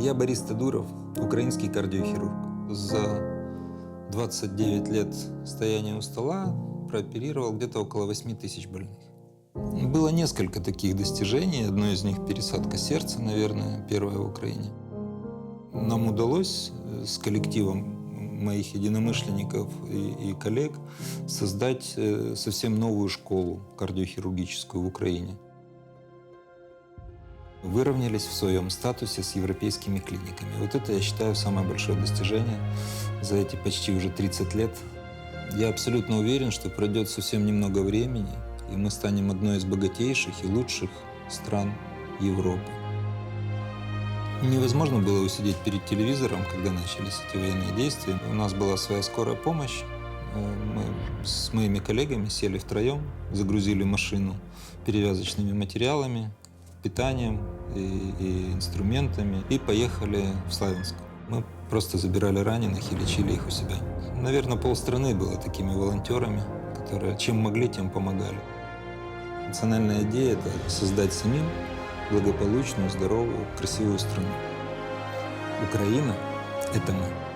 Я Борис Тадуров, украинский кардиохирург. За 29 лет стояния у стола прооперировал где-то около 8 тысяч больных. Было несколько таких достижений. Одно из них пересадка сердца, наверное, первая в Украине. Нам удалось э, с коллективом моих единомышленников и, и коллег создать э, совсем новую школу кардиохирургическую в Украине. Выровнялись в своем статусе с европейскими клиниками. Вот это, я считаю, самое большое достижение за эти почти уже 30 лет. Я абсолютно уверен, что пройдет совсем немного времени, и мы станем одной из богатейших и лучших стран Европы. Невозможно было усидеть перед телевизором, когда начались эти военные действия. У нас была своя скорая помощь. Э, Мы с моими коллегами сели втроем, загрузили машину перевязочными материалами, питанием и, и инструментами и поехали в Славянск. Мы просто забирали раненых и лечили их у себя. Наверное, полстраны было такими волонтерами, которые чем могли, тем помогали. Национальная идея – это создать самим благополучную, здоровую, красивую страну. Украина – это мы.